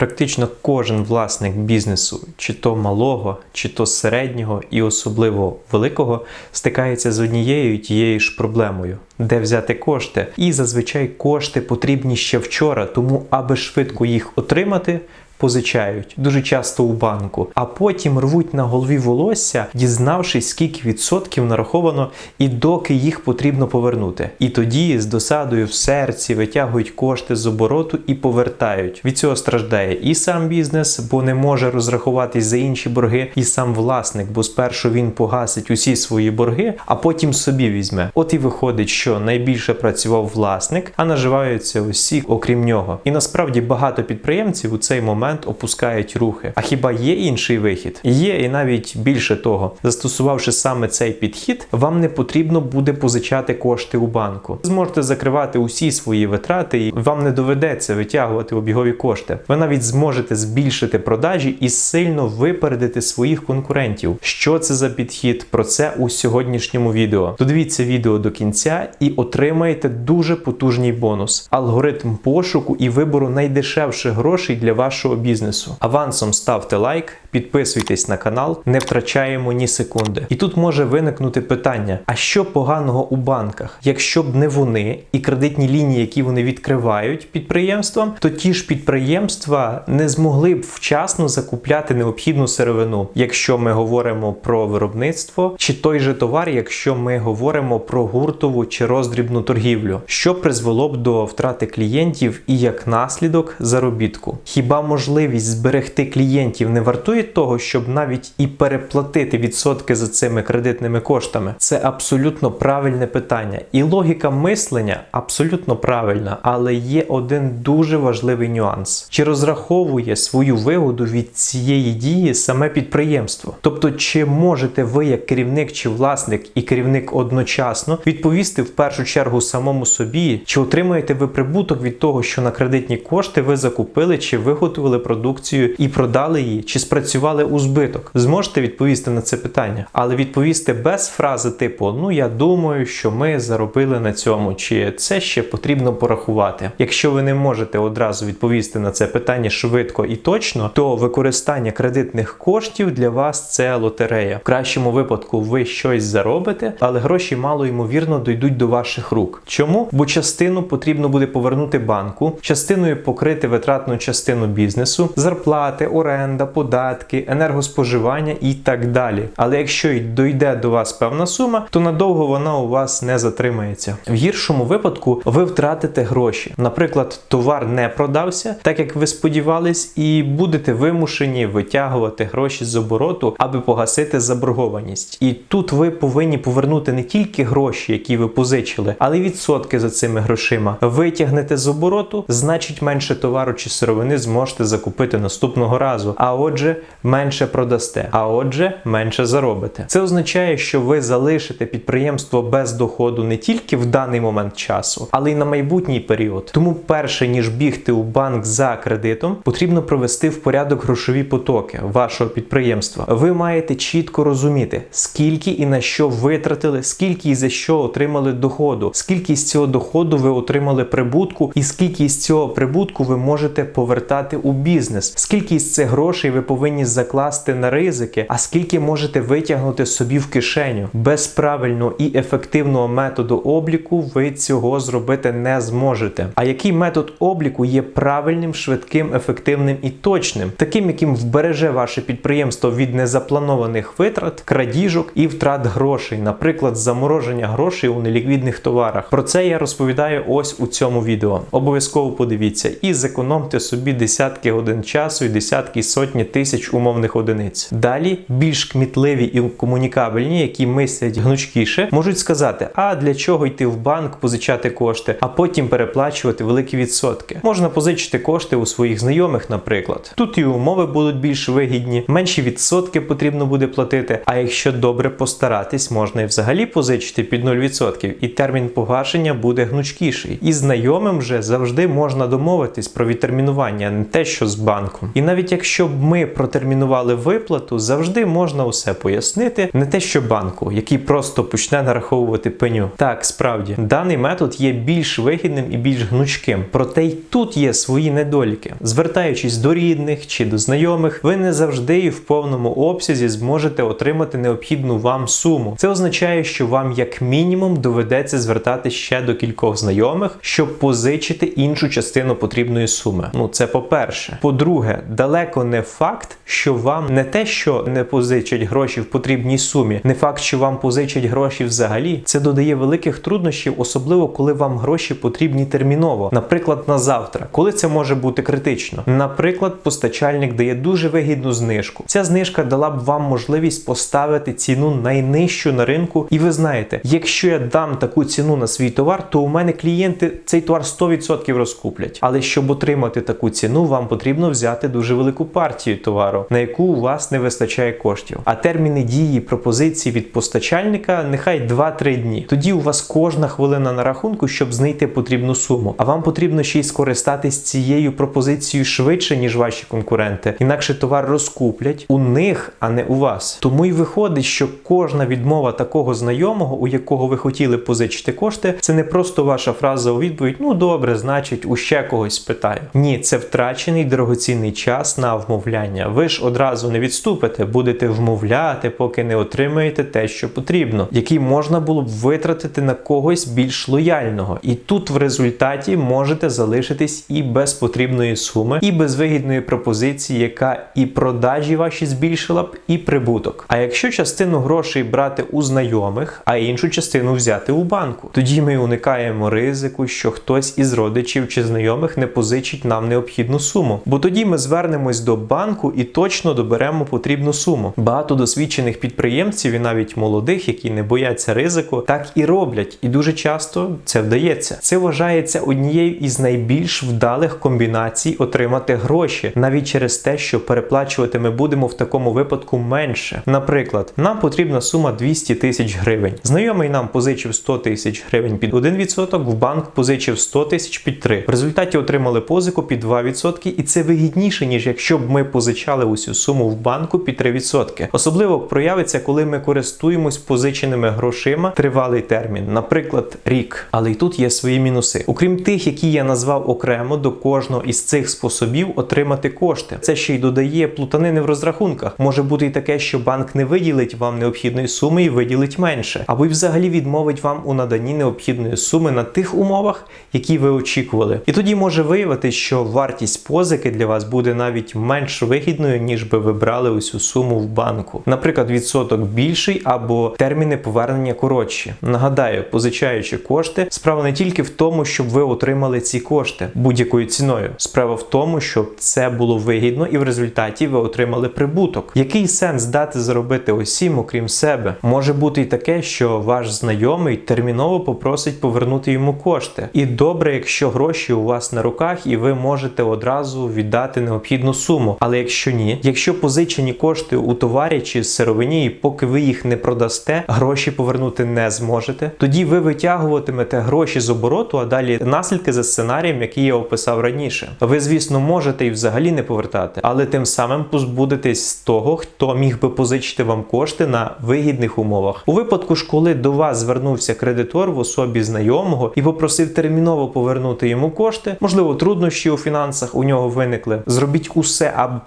Практично кожен власник бізнесу, чи то малого, чи то середнього і особливо великого, стикається з однією тією ж проблемою. Де взяти кошти? І зазвичай кошти потрібні ще вчора, тому аби швидко їх отримати, позичають дуже часто у банку, а потім рвуть на голові волосся, дізнавшись, скільки відсотків нараховано і доки їх потрібно повернути. І тоді з досадою в серці витягують кошти з обороту і повертають. Від цього страждає і сам бізнес, бо не може розрахуватись за інші борги, і сам власник, бо спершу він погасить усі свої борги, а потім собі візьме. От і виходить, що найбільше працював власник, а наживаються усі, окрім нього. І насправді багато підприємців у цей момент опускають рухи. А хіба є інший вихід? Є, і навіть більше того, застосувавши саме цей підхід, вам не потрібно буде позичати кошти у банку. Ви Зможете закривати усі свої витрати, і вам не доведеться витягувати обігові кошти. Ви навіть зможете збільшити продажі і сильно випередити своїх конкурентів. Що це за підхід? Про це у сьогоднішньому відео. Додивіться відео до кінця і отримаєте дуже потужний бонус: алгоритм пошуку і вибору найдешевших грошей для вашого бізнесу. Авансом ставте лайк, підписуйтесь на канал, не втрачаємо ні секунди. І тут може виникнути питання: а що поганого у банках? Якщо б не вони і кредитні лінії, які вони відкривають підприємствам, то ті ж підприємства не змогли б вчасно закупляти необхідну сировину, якщо ми говоримо про виробництво, чи той же товар, якщо ми говоримо про гуртову чи роздрібну торгівлю, що призвело б до втрати клієнтів і як наслідок заробітку. Хіба можливість зберегти клієнтів не вартує того, щоб навіть і переплатити відсотки за цими кредитними коштами? Це абсолютно правильне питання, і логіка мислення абсолютно правильна, але є один дуже важливий нюанс: чи розраховує свою вигоду від цієї дії саме підприємство? Тобто, чи можете ви, як керівник чи власник і керівник одночасно відповісти в першу чергу самому собі, чи отримуєте ви прибуток від того, що на кредитні кошти ви закупили чи виготовили продукцію і продали її, чи спрацювали у збиток? Зможете відповісти на це питання, але відповісти без фрази типу Ну я думаю, що ми заробили на цьому, чи це ще потрібно порахувати. Якщо ви не можете одразу відповісти на це питання швидко і точно, то використання кредитних коштів для вас це лотерея. В кращому випадку ви щось заробите, але гроші мало ймовірно дійдуть до ваших рук. Чому? Бо частину потрібно буде повернути банку, частиною покрити витратну частину бізнесу, зарплати, оренда, податки, енергоспоживання і так далі. Але якщо й дойде до вас певна сума, то надовго вона у вас не затримається. В гіршому випадку ви втратите гроші. Наприклад, товар не продався, так як ви сподівались, і будете вимушені витягувати гроші з обороту, аби погасити заборгованість. І тут ви повинні повернути не тільки гроші, які ви позичили, але й відсотки за цими грошима. Витягнете з обороту, значить менше товару чи сировини зможете закупити наступного разу. А отже, менше продасте, а отже, менше заробите. Це означає, що ви залишите підприємство без доходу не тільки в даний момент часу, але й на майбутній період. Тому, перше ніж бігти у банк за кредитом, потрібно провести в порядок грошові потоки вашого підприємства. Ви маєте чітко розуміти, скільки і на що витратили, скільки і за що отримали доходу, скільки з цього доходу ви отримали прибутку, і скільки з цього прибутку ви можете повертати у бізнес, скільки з цих грошей ви повинні закласти на ризики, а скільки можете витягнути собі в кишеню. Без правильного і ефективного методу обліку ви цього зробити не зможете. А який метод обліку є правильним, швидким, ефективним і точним, таким, яким вбереже ваше підприємство від незапланованих витрат, крадіжок і втрат грошей, наприклад, замороження грошей у неліквідних товарах. Про це я розповідаю ось у цьому відео. Обов'язково подивіться і зекономте собі десятки годин часу і десятки сотні тисяч умовних одиниць. Далі більш кмітливі і комунікабельні, які мислять гнучкіше, можуть сказати: а для чого йти в банк, позичати кошти, а потім переплачувати великі відсотки. Можна позичити кошти у своїх знайомих, наприклад. Тут і умови будуть більш вигідні, менші відсотки потрібно буде платити. А якщо добре постаратись, можна і взагалі позичити під 0%, і термін погашення буде гнучкіший. І знайомим вже завжди можна домовитись про відтермінування, не те, що з банком. І навіть якщо б ми про протермінували виплату, завжди можна усе пояснити. Не те, що банку, який просто почне нараховувати пеню. Так, справді, даний метод є більш вигідним і більш гнучким. Проте й тут є свої недоліки. Звертаючись до рідних чи до знайомих, ви не завжди і в повному обсязі зможете отримати необхідну вам суму. Це означає, що вам як мінімум доведеться звертатися ще до кількох знайомих, щоб позичити іншу частину потрібної суми. Ну це по-перше. По-друге, далеко не факт, що вам не те, що не позичать гроші в потрібній сумі, не факт, що вам позичать гроші взагалі. Це додає великих труднощів, особливо коли вам гроші потрібні терміново, наприклад, на завтра. Коли це може бути критично? Наприклад, постачальник дає дуже вигідну знижку. Ця знижка дала б вам можливість поставити ціну найнижчу на ринку, і ви знаєте, якщо я дам таку ціну на свій товар, то у мене клієнти цей товар 100% розкуплять. Але щоб отримати таку ціну, вам потрібно взяти дуже велику партію товару, на яку у вас не вистачає коштів. А терміни дії пропозиції від постачальника нехай 2-3 дні. Тоді у вас кожна хвилина на рахунку, щоб знайти потрібну суму. А вам потрібно ще й скористатись цією пропозицією швидше, ніж ваші конкуренти. Інакше товар розкуплять у них, а не у вас. Тому й виходить, що кожна відмова такого знайомого, у якого ви хотіли позичити кошти, це не просто ваша фраза у відповідь: ну добре, значить, у ще когось спитаю. Ні, це втрачений дорогоцінний час на вмовляння. Ви ж одразу не відступите, будете вмовляти, поки не отримаєте те, що потрібно, який можна було б витратити на когось більш лояльного. І тут в результаті можете залишитись і без потрібної суми, і без вигідної пропозиції, яка і продажі ваші збільшила б, і прибуток. А якщо частину грошей брати у знайомих, а іншу частину взяти у банку, тоді ми уникаємо ризику, що хтось із родичів чи знайомих не позичить нам необхідну суму. Бо тоді ми звернемось до банку і точно доберемо потрібну суму. Багато досвідчених підприємців і навіть молодих, які не бояться ризику, так і роблять, і дуже часто це вдається. Це вважається однією із найбільш вдалих комбінацій отримати гроші, навіть через те, що переплачувати ми будемо в такому випадку менше. Наприклад, нам потрібна сума 200 тисяч гривень. Знайомий нам позичив 100 тисяч гривень під 1%, в банк позичив 100 тисяч під 3. В результаті отримали позику під 2%, і це вигідніше, ніж якщо б ми позичали усю суму в банку під 3%. Особливо проявиться, коли ми користуємось позиченими грошима тривалий термін, наприклад, рік. Але й тут є свої мінуси. Окрім тих, які я назвав окремо до кожного із цих способів отримати кошти. Це ще й додає плутанини в розрахунках. Може бути і таке, що банк не виділить вам необхідної суми і виділить менше, або й взагалі відмовить вам у наданні необхідної суми на тих умовах, які ви очікували. І тоді може виявити, що вартість позики для вас буде навіть менш вигідною, ніж би ви брали усю суму в банку. Наприклад, відсоток більший або терміни повернення коротші. Нагадаю, позичаючи кошти, справа не тільки в тому, щоб ви отримали ці кошти будь-якою ціною. Справа в тому, щоб це було вигідно і в результаті ви отримали прибуток. Який сенс дати заробити усім, окрім себе? Може бути і таке, що ваш знайомий терміново попросить повернути йому кошти. І добре, якщо гроші у вас на руках, і ви можете одразу віддати необхідну суму. Але якщо ні, якщо позичені кошти у товарі чи сировині, і поки ви їх не продасте, гроші повернути не зможете, тоді ви витягуватимете гроші з обороту, а далі наслідки за сценарієм, який я описав раніше. Ви, звісно, можете і взагалі не повертати, але тим самим позбудетесь того, хто міг би позичити вам кошти на вигідних умовах. У випадку ж, коли до вас звернувся кредитор в особі знайомого і попросив терміново повернути йому кошти, можливо, труднощі у фінансах у нього виникли. Зробіть усе, аби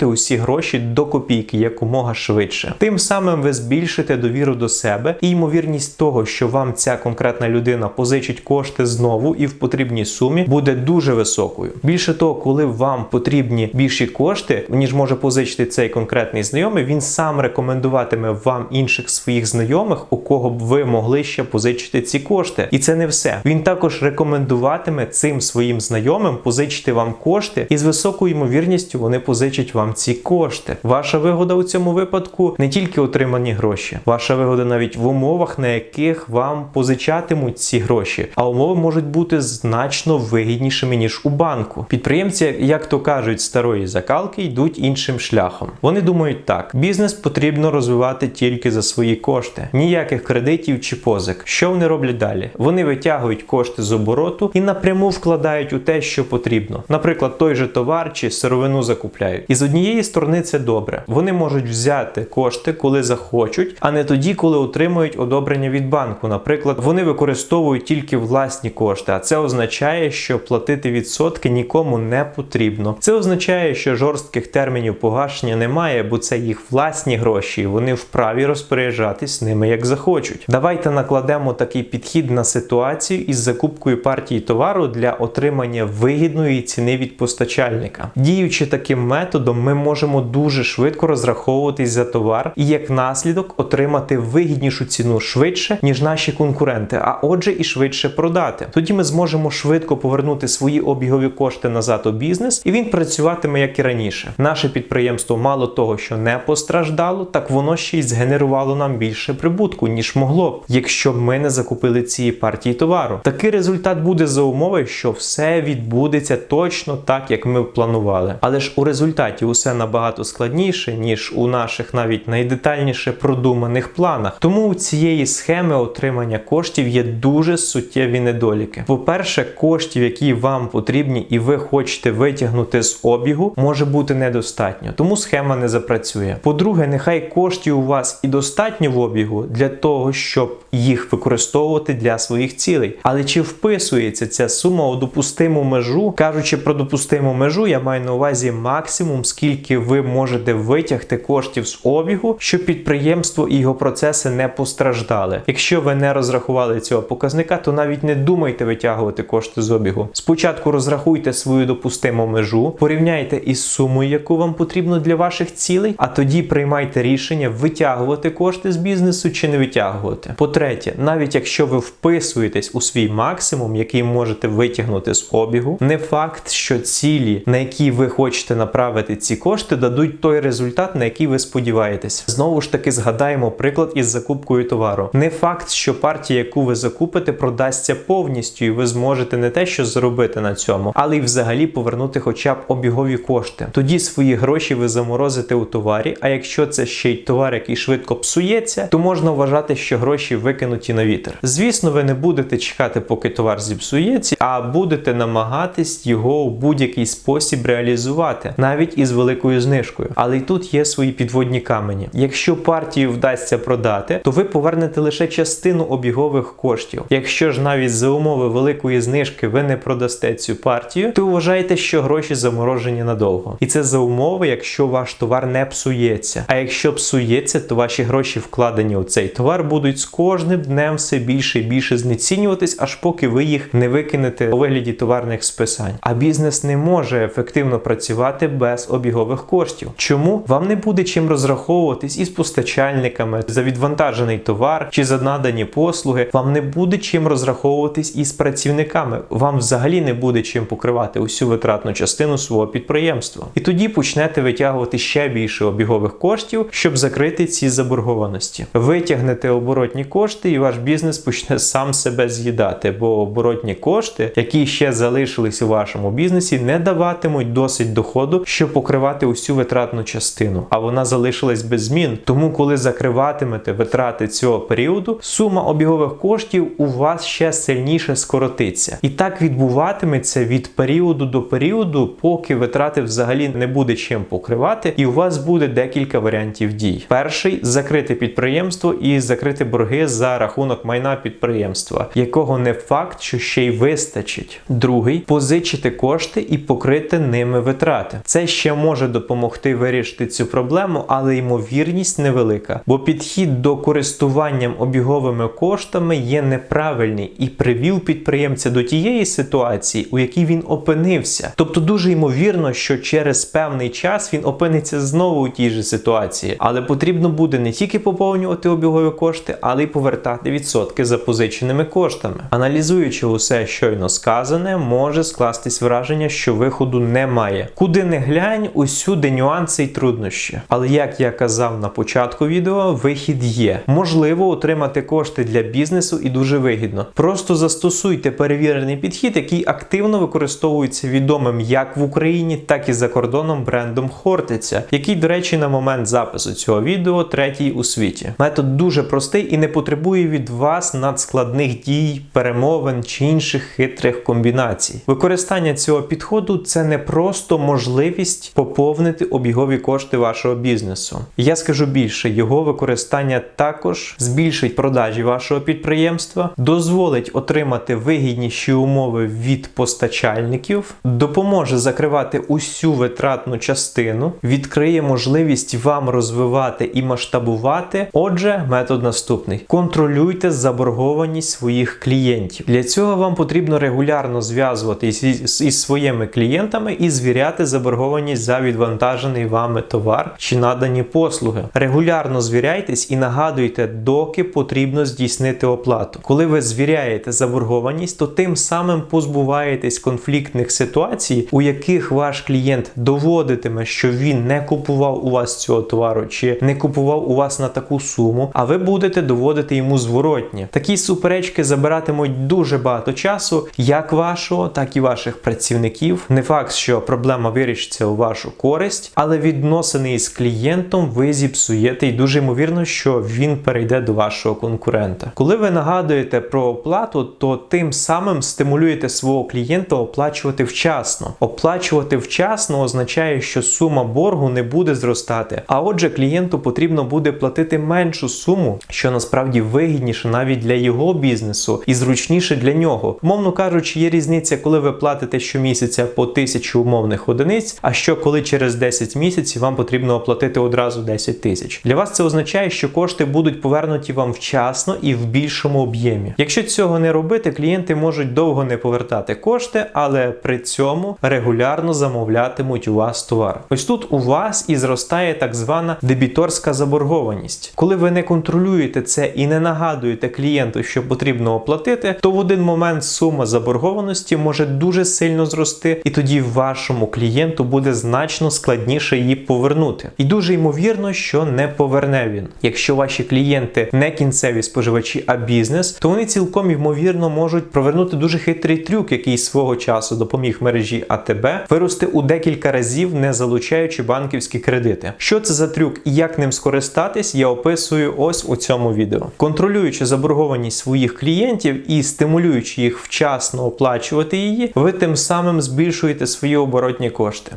повернути усі гроші до копійки якомога швидше. Тим самим ви збільшите довіру до себе і ймовірність того, що вам ця конкретна людина позичить кошти знову і в потрібній сумі, буде дуже високою. Більше того, коли вам потрібні більші кошти, ніж може позичити цей конкретний знайомий, він сам рекомендуватиме вам інших своїх знайомих, у кого б ви могли ще позичити ці кошти. І це не все. Він також рекомендуватиме цим своїм знайомим позичити вам кошти, і з високою ймовірністю вони позичать вам ці кошти. Ваша вигода у цьому випадку не тільки отримані гроші, ваша вигода навіть в умовах, на яких вам позичатимуть ці гроші, а умови можуть бути значно вигіднішими ніж у банку. Підприємці, як то кажуть, старої закалки йдуть іншим шляхом. Вони думають так: бізнес потрібно розвивати тільки за свої кошти, ніяких кредитів чи позик. Що вони роблять далі? Вони витягують кошти з обороту і напряму вкладають у те, що потрібно. Наприклад, той же товар чи сировину закупляють. І з однієї однієї сторони це добре. Вони можуть взяти кошти, коли захочуть, а не тоді, коли отримують одобрення від банку. Наприклад, вони використовують тільки власні кошти, а це означає, що платити відсотки нікому не потрібно. Це означає, що жорстких термінів погашення немає, бо це їх власні гроші, і вони вправі розпоряджатись ними як захочуть. Давайте накладемо такий підхід на ситуацію із закупкою партії товару для отримання вигідної ціни від постачальника. Діючи таким методом, ми можемо дуже швидко розраховуватись за товар і як наслідок отримати вигіднішу ціну швидше, ніж наші конкуренти, а отже, і швидше продати. Тоді ми зможемо швидко повернути свої обігові кошти назад у бізнес, і він працюватиме як і раніше. Наше підприємство мало того, що не постраждало, так воно ще й згенерувало нам більше прибутку, ніж могло б, якщо б ми не закупили цієї партії товару. Такий результат буде за умови, що все відбудеться точно так, як ми планували. Але ж у результаті усе набагато складніше, ніж у наших навіть найдетальніше продуманих планах. Тому у цієї схеми отримання коштів є дуже суттєві недоліки. По-перше, коштів, які вам потрібні, і ви хочете витягнути з обігу, може бути недостатньо, тому схема не запрацює. По-друге, нехай коштів у вас і достатньо в обігу для того, щоб їх використовувати для своїх цілей. Але чи вписується ця сума у допустиму межу? Кажучи про допустиму межу, я маю на увазі максимум, скільки ви можете витягти коштів з обігу, щоб підприємство і його процеси не постраждали. Якщо ви не розрахували цього показника, то навіть не думайте витягувати кошти з обігу. Спочатку розрахуйте свою допустиму межу, порівняйте із сумою, яку вам потрібно для ваших цілей, а тоді приймайте рішення витягувати кошти з бізнесу чи не витягувати. По-третє, навіть якщо ви вписуєтесь у свій максимум, який можете витягнути з обігу, не факт, що цілі, на які ви хочете направити ці кошти, дадуть той результат, на який ви сподіваєтесь. Знову ж таки, згадаємо приклад із закупкою товару. Не факт, що партія, яку ви закупите, продасться повністю, і ви зможете не те, що заробити на цьому, але й взагалі повернути хоча б обігові кошти. Тоді свої гроші ви заморозите у товарі. А якщо це ще й товар, який швидко псується, то можна вважати, що гроші викинуті на вітер. Звісно, ви не будете чекати, поки товар зіпсується, а будете намагатись його у будь-який спосіб реалізувати, навіть із великою знижкою. Але й тут є свої підводні камені. Якщо партію вдасться продати, то ви повернете лише частину обігових коштів. Якщо ж навіть за умови великої знижки ви не продасте цю партію, то вважайте, що гроші заморожені надовго. І це за умови, якщо ваш товар не псується. А якщо псується, то ваші гроші вкладені у цей товар будуть з кожним днем все більше і більше знецінюватись, аж поки ви їх не викинете у вигляді товарних списань. А бізнес не може ефективно працювати без обігових коштів. Чому вам не буде чим розраховуватись із постачальниками за відвантажений товар чи за надані послуги? Вам не буде чим розраховуватись із працівниками. Вам взагалі не буде чим покривати усю витратну частину свого підприємства. І тоді почнете витягувати ще більше обігових коштів, щоб закрити ці заборгованості. Витягнете оборотні кошти, і ваш бізнес почне сам себе з'їдати, бо оборотні кошти, які ще залишились у вашому бізнесі, не даватимуть досить доходу, щоб покривати усю витратну частину. А вона залишилась без змін. Тому, коли закриватимете витрати цього періоду, сума обігових коштів у вас ще сильніше скоротиться. І так відбуватиметься від періоду до періоду, поки витрати взагалі не буде чим покривати, і у вас буде декілька варіантів дій. Перший закрити підприємство і закрити борги за рахунок майна підприємства, якого не факт, що ще й вистачить. Другий позичити кошти і покрити ними витрати. Це ще може допомогти вирішити цю проблему, але ймовірність невелика, бо підхід до користуванням обіговими коштами є неправильний і привів підприємця до тієї ситуації, у якій він опинився. Тобто дуже ймовірно, що через певний час він опиниться знову у тій же ситуації, але потрібно буде не тільки поповнювати обігові кошти, але й повертати відсотки за позиченими коштами. Аналізуючи усе щойно сказане, може скластись враження, що виходу немає. Куди не глянь, усюди нюанси й труднощі. Але як я казав на початку відео, вихід є. Можливо отримати кошти для бізнесу і дуже вигідно. Просто застосуйте перевірений підхід, який активно використовується відомим як в Україні, так і за кордоном брендом Хортиця, який, до речі, на момент запису цього відео третій у світі. Метод дуже простий і не потребує від вас надскладних дій, перемовин чи інших хитрих комбінацій. Використання цього підходу це не просто можливість поповнити обігові кошти вашого бізнесу. Я скажу більше, його використання також збільшить продажі вашого підприємства, дозволить отримати вигідніші умови від постачальників, допоможе закривати усю витратну частину, відкриє можливість вам розвивати і масштабувати. Отже, метод наступний: контролюйте заборгованість своїх клієнтів. Для цього вам потрібно регулярно зв'язуватись із, своїми клієнтами і звіряти заборгованість за відвантажений вами товар чи надані послуги. Регулярно звіряйтесь і нагадуйте, доки потрібно здійснити оплату. Коли ви звіряєте заборгованість, то тим самим позбуваєтесь конфліктних ситуацій, у яких ваш клієнт доводитиме, що він не купував у вас цього товару чи не купував у вас на таку суму, а ви будете доводити йому зворотні. Такі суперечки забиратимуть дуже багато часу, як вашого, так і ваших працівників. Не факт, що проблема вирішиться у вашу користь, але відносини із клієнтом ви зіпсуєте, і дуже ймовірно, що він перейде до вашого конкурента. Коли ви нагадуєте про оплату, то тим самим стимулюєте свого клієнта оплачувати вчасно. Оплачувати вчасно означає, що сума боргу не буде зростати. А отже, клієнту потрібно буде платити меншу суму, що насправді вигідніше навіть для його бізнесу і зручніше для нього. Мовно кажучи, є різниця, коли ви платите щомісяця по тисячу умовних одиниць, а що коли через 10 місяців вам потрібно оплатити одразу 10 тисяч. Для вас це означає, що кошти будуть повернуті вам вчасно і в більшому об'ємі. Якщо цього не робити, клієнти можуть довго не повертати кошти, але при цьому регулярно замовлятимуть у вас товар. Ось тут у вас і зростає так звана дебіторська заборгованість. Коли ви не контролюєте це і не нагадуєте клієнту, що потрібно оплатити, то в один момент сума заборгованості може дуже сильно зрости, і тоді вашому клієнту буде значно складніше її повернути. І дуже ймовірно, що не поверне він. Якщо ваші клієнти не кінцеві споживачі, а бізнес, то вони цілком ймовірно можуть провернути дуже хитрий трюк, який свого часу допоміг мережі АТБ вирости у декілька разів, не залучаючи банківські кредити. Що це за трюк і як ним скористатись, я описую ось у цьому відео. Контролюючи заборгованість своїх клієнтів і стимулюючи їх вчасно оплачувати її, ви тим самим збільшуєте свої оборотні кошти.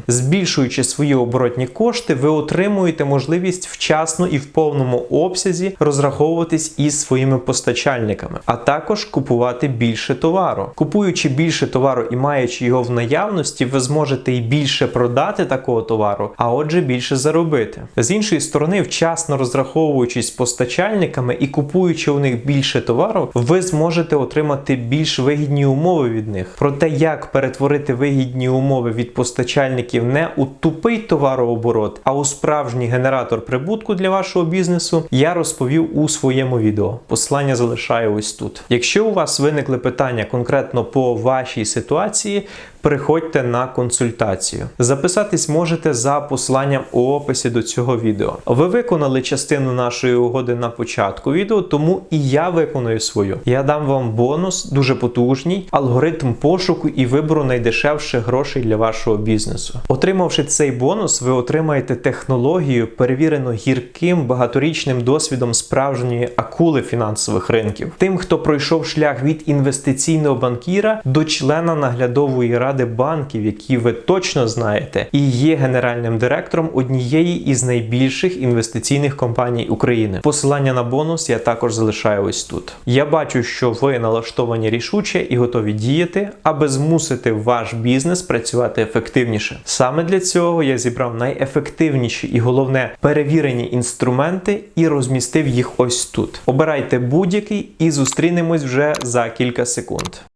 Збільшуючи свої оборотні кошти, ви отримуєте можливість вчасно і в повному обсязі розраховуватись із своїми постачальниками, а також купувати більше товару. Купуючи більше товару і маючи його в наявності, ви зможете і більше продати такого товару, а отже, більше заробити. З іншої сторони, вчасно розраховуючись з постачальниками і купуючи у них більше товару, ви зможете отримати більш вигідні умови від них. Про те, як перетворити вигідні умови від постачальників не у тупий товарооборот, а у справжній генератор прибутку для вашого бізнесу, я розповів у своєму відео. Послання залишаю ось тут. Якщо у вас виникли питання конкретно по вашій ситуації, приходьте на консультацію. Записатись можете за посиланням у описі до цього відео. Ви виконали частину нашої угоди на початку відео, тому і я виконую свою. Я дам вам бонус, дуже потужний, алгоритм пошуку і вибору найдешевших грошей для вашого бізнесу. Отримавши цей бонус, ви отримаєте технологію, перевірену гірким багаторічним досвідом справжньої акули фінансових ринків. Тим, хто пройшов шлях від інвестиційного банкіра до члена наглядової ради ради банків, які ви точно знаєте, і є генеральним директором однієї із найбільших інвестиційних компаній України. Посилання на бонус я також залишаю ось тут. Я бачу, що ви налаштовані рішуче і готові діяти, аби змусити ваш бізнес працювати ефективніше. Саме для цього я зібрав найефективніші і головне перевірені інструменти і розмістив їх ось тут. Обирайте будь-який і зустрінемось вже за кілька секунд.